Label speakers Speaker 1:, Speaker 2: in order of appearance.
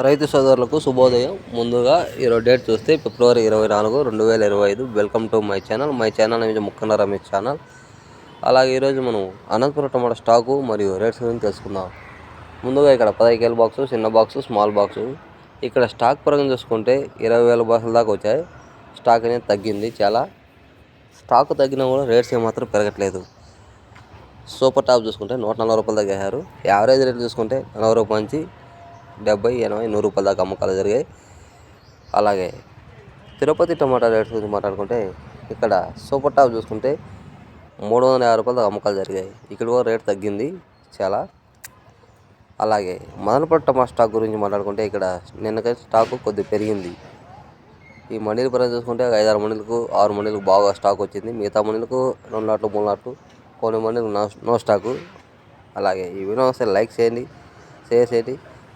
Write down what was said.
Speaker 1: రైతు సోదరులకు శుభోదయం. ముందుగా ఈరోజు డేట్ చూస్తే ఫిబ్రవరి ఇరవై నాలుగు రెండు వేల ఇరవై ఐదు. Welcome to my channel. My channel అనేది ముక్కన్న రమేష్ ఛానల్. అలాగే ఈరోజు మనం అనంతపురం టమాటా స్టాకు మరియు రేట్స్ గురించి తెలుసుకుందాం. ముందుగా ఇక్కడ పదహైదు కేల బాక్సు చిన్న బాక్సు స్మాల్ బాక్సు. ఇక్కడ స్టాక్ పరంగా చూసుకుంటే ఇరవై వేల బాక్సుల దాకా వచ్చాయి. స్టాక్ అనేది తగ్గింది చాలా. స్టాక్ తగ్గినా కూడా రేట్స్ ఏమాత్రం పెరగట్లేదు. సూపర్ టాప్ చూసుకుంటే నూట నలభై రూపాయలు తగ్గారు యావరేజ్ రేట్ చూసుకుంటే నలభై రూపాయల నుంచి డెబ్బై ఎనభై నూరు రూపాయల దాకా అమ్మకాలు జరిగాయి. అలాగే తిరుపతి టమాటా రేట్స్ గురించి మాట్లాడుకుంటే ఇక్కడ సూపర్ టాప్ చూసుకుంటే మూడు వందల యాభై రూపాయల దాకా అమ్మకాలు జరిగాయి. ఇక్కడ కూడా రేట్ తగ్గింది చాలా. అలాగే మదనపట్టు టమాటా స్టాక్ గురించి మాట్లాడుకుంటే ఇక్కడ నిన్నకైతే స్టాక్ కొద్దిగా పెరిగింది. ఈ మండీల పరంగా చూసుకుంటే ఐదు ఆరు ఆరు మండలకు బాగా స్టాక్ వచ్చింది. మిగతా మండలకు రెండు లాట్లు మూడు లాట్లు కొన్ని మండలకు నో నో స్టాకు. అలాగే ఈ వీడియో వస్తే లైక్ చేయండి షేర్ చేయండి.